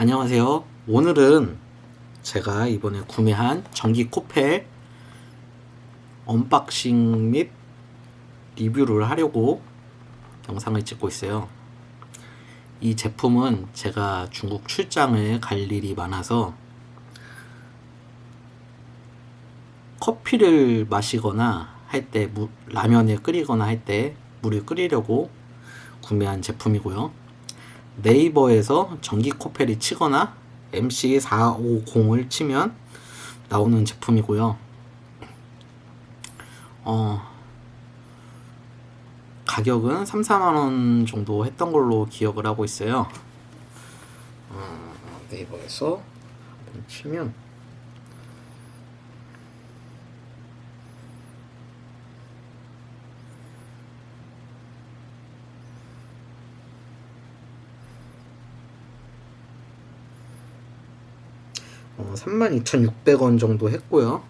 안녕하세요. 오늘은 제가 이번에 구매한 전기 코펠 언박싱 및 리뷰를 하려고 영상을 찍고 있어요. 이 제품은 제가 중국 출장을 갈 일이 많아서 커피를 마시거나 할 때 라면을 끓이거나 할 때 물을 끓이려고 구매한 제품이고요. 네이버에서 전기 코펠이 치거나 MC450을 치면 나오는 제품이고요. 어, 가격은 3, 4만원 정도 했던 걸로 기억을 하고 있어요. 어, 네이버에서 치면 32,600원 정도 했고요.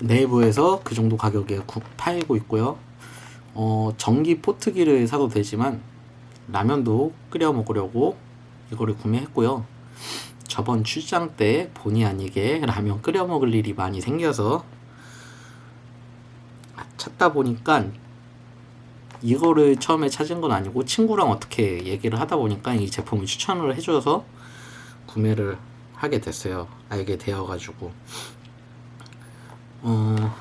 네이버에서 그 정도 가격에 구, 팔고 있고요. 어, 전기 포트기를 사도 되지만 라면도 끓여 먹으려고 이거를 구매했고요. 저번 출장 때 본의 아니게 라면 끓여 먹을 일이 많이 생겨서 찾다 보니까 이거를 처음에 찾은 건 아니고 친구랑 어떻게 얘기를 하다 보니까 이 제품을 추천을 해줘서 구매를 하게 됐어요. 알게 되어가지고. 어,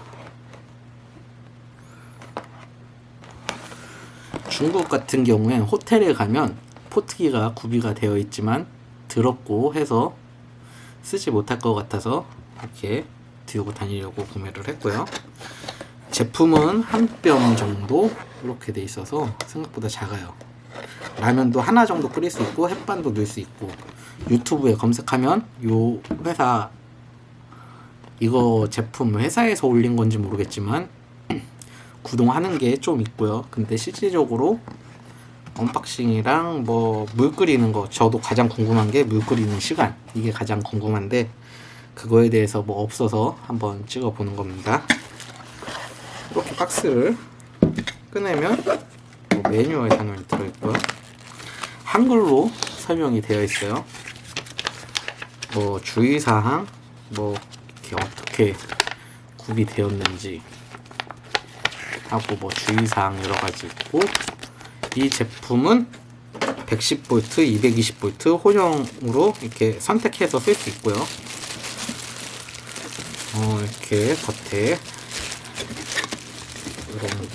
중국 같은 경우엔 호텔에 가면 포트기가 구비가 되어 있지만 더럽고 해서 쓰지 못할 것 같아서 이렇게 들고 다니려고 구매를 했고요. 제품은 한뼘 정도 이렇게 돼 있어서 생각보다 작아요. 라면도 하나 정도 끓일 수 있고 햇반도 넣을 수 있고 유튜브에 검색하면 요 회사 이거 제품 회사에서 올린 건지 모르겠지만 구동하는 게 좀 있고요. 근데 실질적으로 언박싱이랑 뭐 물 끓이는 거 저도 가장 궁금한 게 물 끓이는 시간 이게 가장 궁금한데 그거에 대해서 뭐 없어서 한번 찍어 보는 겁니다. 이렇게 박스를 꺼내면 뭐 매뉴얼 설명이 들어있고요. 한글로 설명이 되어 있어요. 뭐 주의사항, 뭐 이렇게 어떻게 구비되었는지 하고 뭐 주의사항 여러 가지 있고 이 제품은 110V, 220V 혼용으로 이렇게 선택해서 쓸 수 있고요. 어, 이렇게 겉에 이런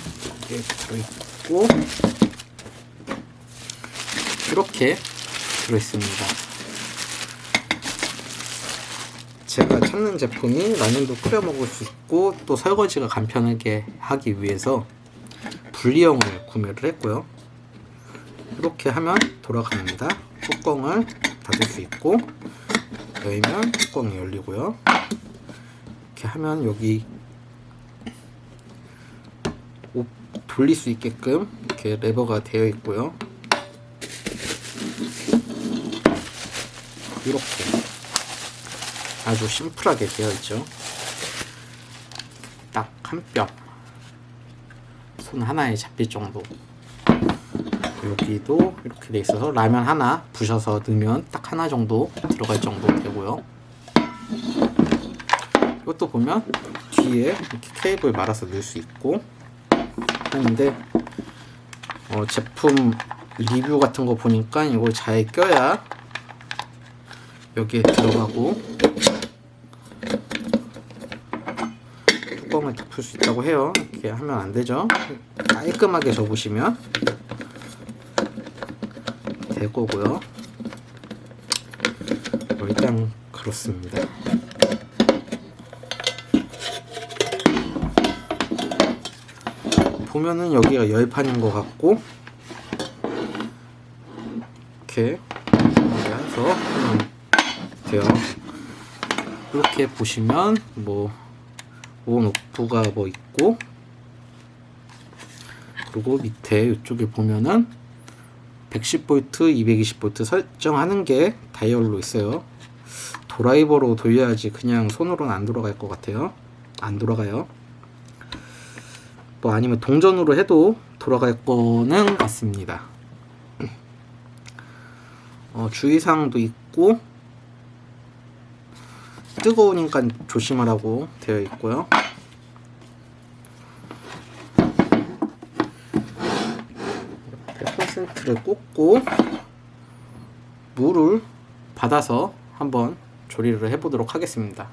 게 들어있고 이렇게 들어있습니다. 제가 찾는 제품이 라면도 끓여 먹을 수 있고 또 설거지가 간편하게 하기 위해서 분리형을 구매를 했고요. 이렇게 하면 돌아갑니다. 뚜껑을 닫을 수 있고 열면 뚜껑이 열리고요. 이렇게 하면 여기 옷 돌릴 수 있게끔 이렇게 레버가 되어 있고요. 이렇게 아주 심플하게 되어 있죠. 딱 한 뼘. 손 하나에 잡힐 정도. 여기도 이렇게 돼 있어서 라면 하나 부셔서 넣으면 딱 하나 정도 들어갈 정도 되고요. 이것도 보면 뒤에 이렇게 케이블 말아서 넣을 수 있고 하는데 어, 제품 리뷰 같은 거 보니까 이걸 잘 껴야 여기에 들어가고 뚜껑을 덮을 수 있다고 해요. 이렇게 하면 안 되죠. 깔끔하게 접으시면 될 거고요. 뭐 일단 그렇습니다. 보면은 여기가 열판인 것 같고 이렇게 해서 돼요. 이렇게 보시면 뭐 온 오프가 뭐 있고 그리고 밑에 이쪽에 보면은 110V, 220V 설정하는 게 다이얼로 있어요. 드라이버로 돌려야지 그냥 손으로는 안 돌아갈 것 같아요. 안 돌아가요. 뭐 아니면 동전으로 해도 돌아갈 거는 같습니다. 어, 주의사항도 있고 뜨거우니까 조심하라고 되어 있고요. 이렇게 콘센트를 꽂고 물을 받아서 한번 조리를 해보도록 하겠습니다.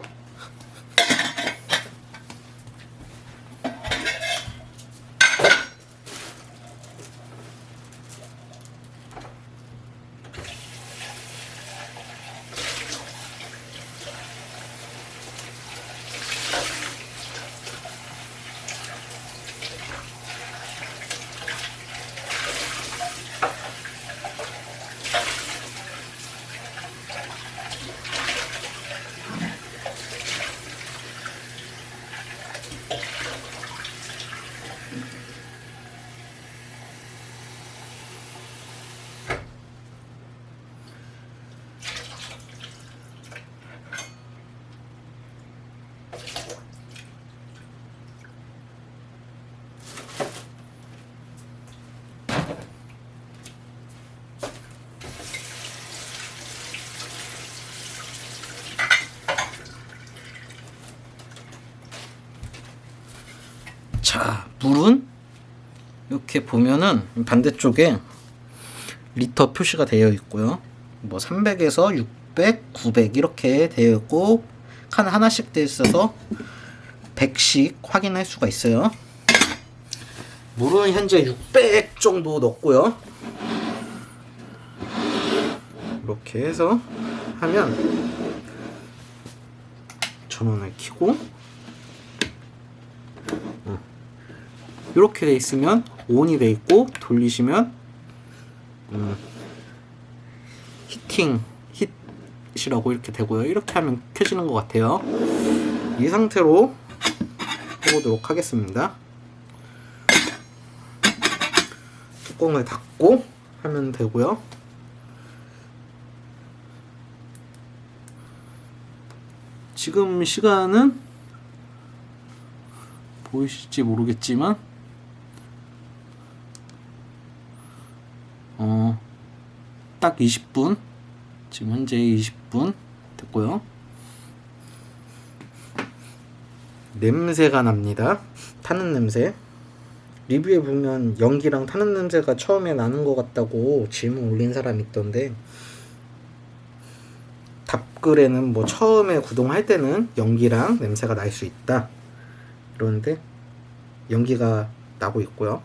자, 물은 이렇게 보면은 반대쪽에 리터 표시가 되어 있고요. 뭐 300에서 600, 900 이렇게 되어 있고 칸 하나씩 되어 있어서 100씩 확인할 수가 있어요. 물은 현재 600 정도 넣고요. 이렇게 해서 하면 전원을 켜고 이렇게 돼 있으면 온이 돼 있고 돌리시면 음, 히팅 hit이라고 이렇게 되고요. 이렇게 하면 켜지는 것 같아요. 이 상태로 해보도록 하겠습니다. 뚜껑을 닫고 하면 되고요. 지금 시간은 보이실지 모르겠지만 딱 20분. 지금 현재 20분 됐고요. 냄새가 납니다. 타는 냄새. 리뷰에 보면 연기랑 타는 냄새가 처음에 나는 것 같다고 질문 올린 사람이 있던데 답글에는 뭐 처음에 구동할 때는 연기랑 냄새가 날 수 있다. 그런데 연기가 나고 있고요.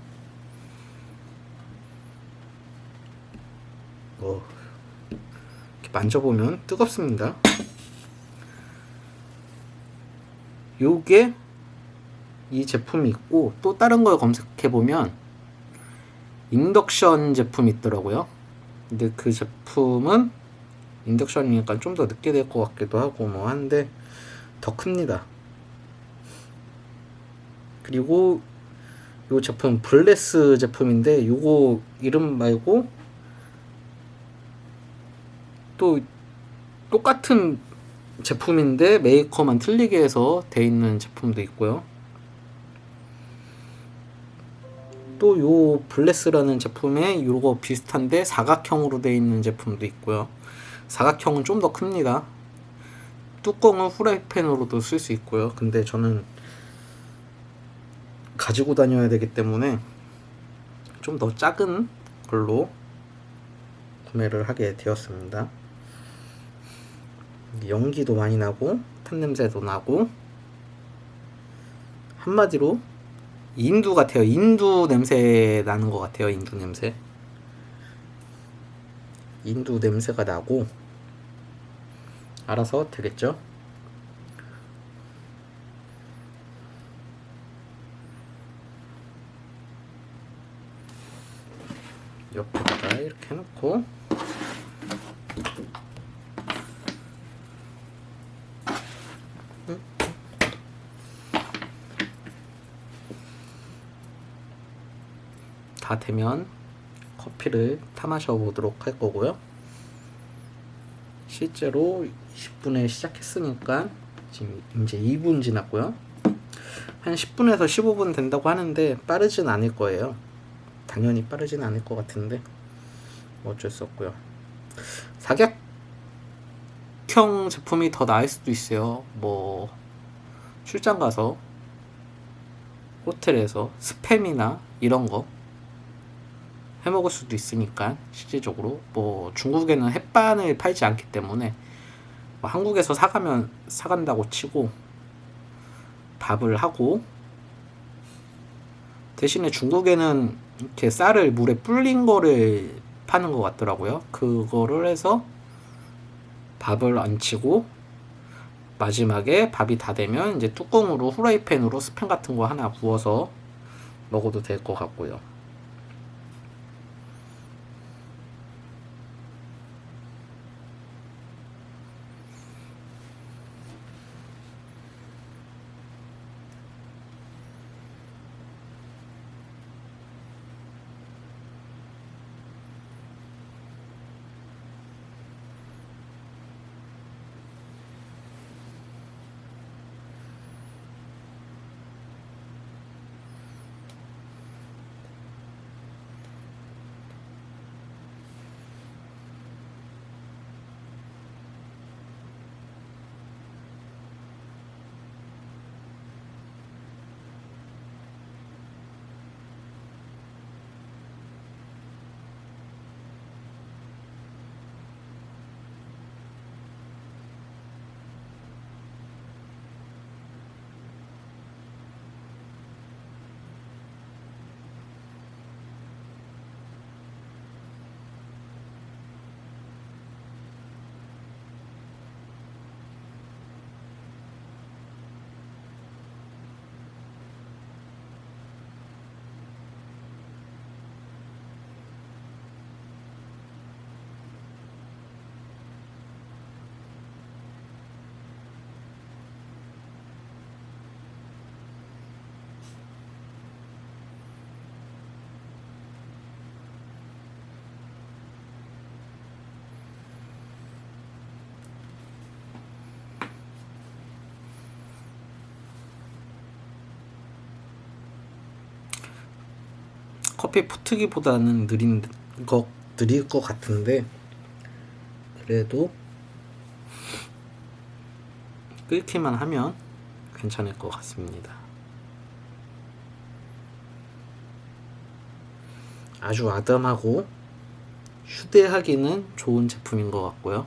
어, 이렇게 만져보면 뜨겁습니다. 요게 이 제품이 있고 또 다른 걸 검색해 보면 인덕션 제품이 있더라고요. 근데 그 제품은 인덕션이니까 좀 더 늦게 될 것 같기도 하고 뭐 한데 더 큽니다. 그리고 요 제품 블레스 제품인데 요거 이름 말고 또 똑같은 제품인데 메이커만 틀리게 해서 돼 있는 제품도 있고요. 또 요 블레스라는 제품에 요거 비슷한데 사각형으로 돼 있는 제품도 있고요. 사각형은 좀 더 큽니다. 뚜껑은 후라이팬으로도 쓸 수 있고요. 근데 저는 가지고 다녀야 되기 때문에 좀 더 작은 걸로 구매를 하게 되었습니다. 연기도 많이 나고 탄 냄새도 나고 한마디로 인두 같아요. 인두 냄새 나는 것 같아요. 인두 냄새. 인두 냄새가 나고 알아서 되겠죠? 옆에다가 이렇게 해놓고 다 되면 커피를 타 마셔 보도록 할 거고요. 실제로 20분에 시작했으니까 지금 이제 2분 지났고요. 한 10분에서 15분 된다고 하는데 빠르진 않을 거예요. 당연히 빠르진 않을 것 같은데 뭐 어쩔 수 없고요. 사격 믹형 제품이 더 나을 수도 있어요. 뭐 출장 가서 호텔에서 스팸이나 이런 거 해 먹을 수도 있으니까 실질적으로 뭐 중국에는 햇반을 팔지 않기 때문에 뭐 한국에서 사가면 사간다고 치고 밥을 하고 대신에 중국에는 이렇게 쌀을 물에 불린 거를 파는 것 같더라고요. 그거를 해서 밥을 얹히고 마지막에 밥이 다 되면 이제 뚜껑으로 후라이팬으로 스팸 같은 거 하나 부어서 먹어도 될 것 같고요. 커피 푸트기보다는 느린 거 느릴 것 같은데 그래도 끓기만 하면 괜찮을 것 같습니다. 아주 아담하고 휴대하기는 좋은 제품인 것 같고요.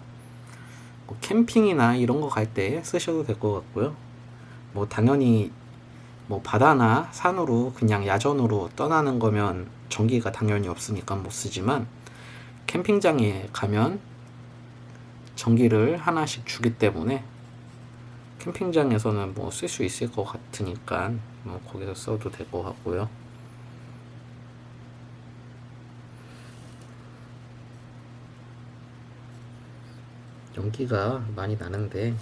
뭐 캠핑이나 이런 거 갈 때 쓰셔도 될 것 같고요. 뭐 당연히 뭐 바다나 산으로 그냥 야전으로 떠나는 거면 전기가 당연히 없으니까 못 쓰지만 캠핑장에 가면 전기를 하나씩 주기 때문에 캠핑장에서는 뭐 쓸 수 있을 것 같으니까 뭐 거기서 써도 될 것 같고요. 연기가 많이 나는데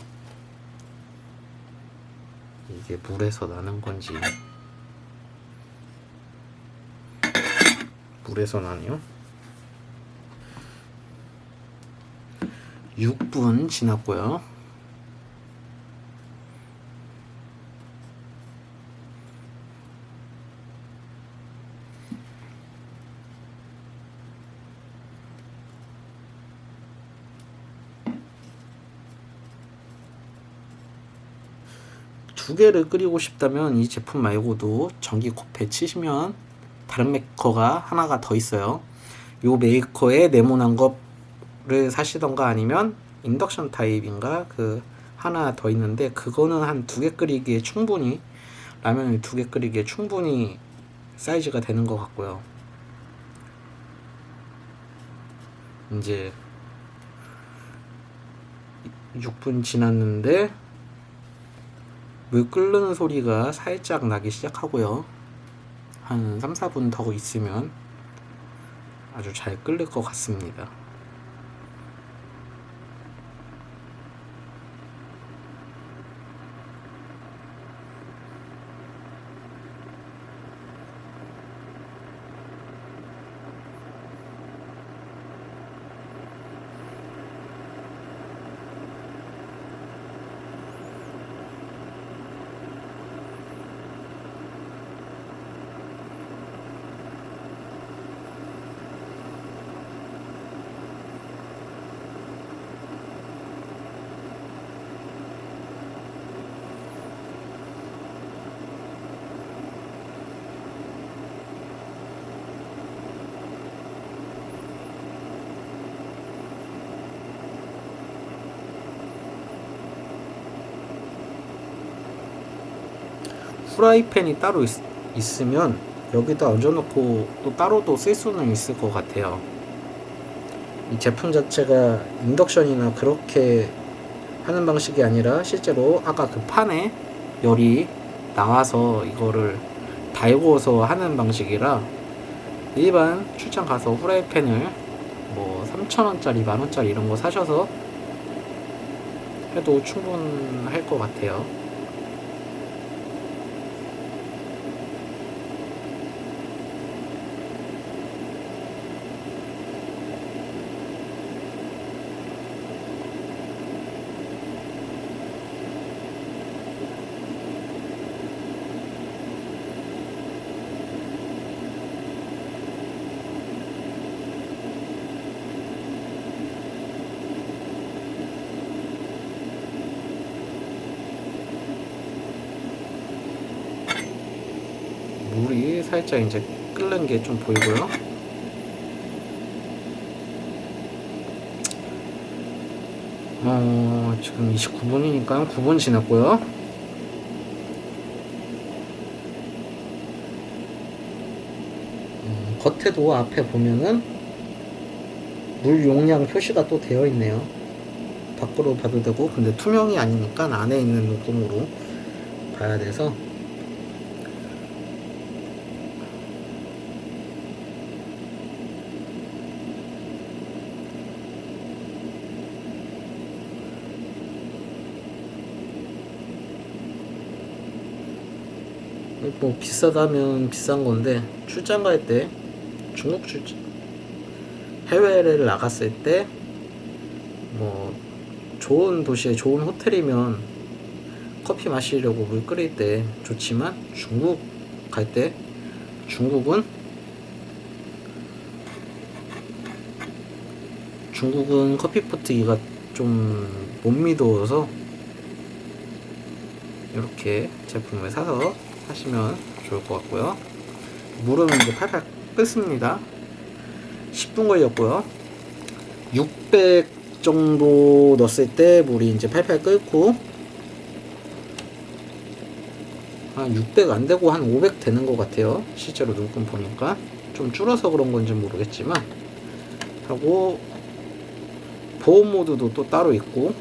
이게 물에서 나는 건지 물에서 나네요. 6분 지났고요. 개를 끓이고 싶다면 이 제품 말고도 전기 코페 치시면 다른 메이커가 하나가 더 있어요. 요 메이커에 네모난 거를 사시던가 아니면 인덕션 타입인가 그 하나 더 있는데 그거는 한 두 개 끓이기에 충분히 라면을 두 개 끓이기에 충분히 사이즈가 되는 것 같고요. 이제 6분 지났는데 물 끓는 소리가 살짝 나기 시작하고요. 한 3, 4분 더 있으면 아주 잘 끓을 것 같습니다. 후라이팬이 따로 있, 있으면 여기다 얹어놓고 또 따로도 쓸 수는 있을 것 같아요. 이 제품 자체가 인덕션이나 그렇게 하는 방식이 아니라 실제로 아까 그 판에 열이 나와서 이거를 달구어서 하는 방식이라 일반 출장 가서 후라이팬을 뭐 3,000원짜리, 만원짜리 이런 거 사셔서 해도 충분할 것 같아요. 살짝 이제 끓는 게 좀 보이고요. 어, 지금 29분이니까 9분 지났고요. 음, 겉에도 앞에 보면은 물 용량 표시가 또 되어 있네요. 밖으로 봐도 되고, 근데 투명이 아니니까 안에 있는 녹음으로 봐야 돼서 뭐 비싸다면 비싼 건데 출장 갈 때 중국 출장 해외를 나갔을 때 뭐 좋은 도시에 좋은 호텔이면 커피 마시려고 물 끓일 때 좋지만 중국 갈 때 중국은 중국은 커피 포트기가 좀 못 믿어서 이렇게 제품을 사서 하시면 좋을 것 같고요. 물은 이제 팔팔 끓습니다. 10분 걸렸고요. 600 정도 넣었을 때 물이 이제 팔팔 끓고 한 600 안 되고 한 500 되는 것 같아요. 실제로 눈금 보니까 좀 줄어서 그런 건지 모르겠지만 하고 보온 모드도 또 따로 있고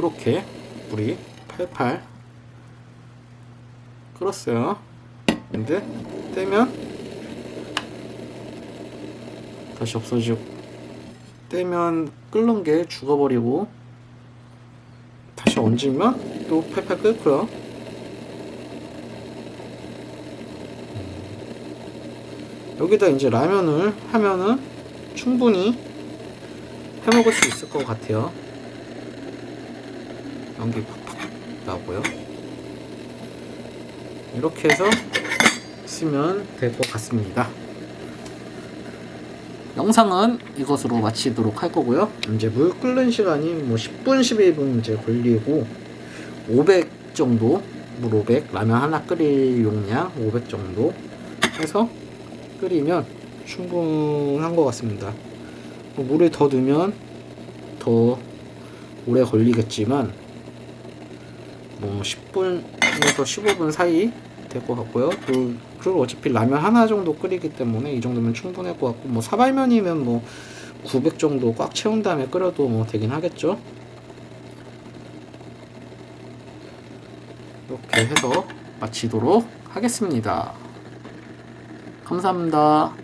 이렇게 물이 팔팔 끓었어요. 근데 떼면 다시 없어지고 떼면 끓는 게 죽어버리고 다시 얹으면 또 팔팔 끓고요. 여기다 이제 라면을 하면은 충분히 해 먹을 수 있을 것 같아요. 연기 팍팍 나오고요. 이렇게 해서 쓰면 될 것 같습니다. 영상은 이것으로 마치도록 할 거고요. 이제 물 끓는 시간이 뭐 10분, 11분 이제 걸리고 500 정도 물 500, 라면 하나 끓일 용량 500 정도 해서 끓이면 충분한 것 같습니다. 뭐 물을 더 넣으면 더 오래 걸리겠지만 뭐 10분에서 15분 사이 될 것 같고요. 그, 그리고 어차피 라면 하나 정도 끓이기 때문에 이 정도면 충분할 것 같고 뭐 사발면이면 뭐 900 정도 꽉 채운 다음에 끓여도 뭐 되긴 하겠죠. 이렇게 해서 마치도록 하겠습니다. 감사합니다.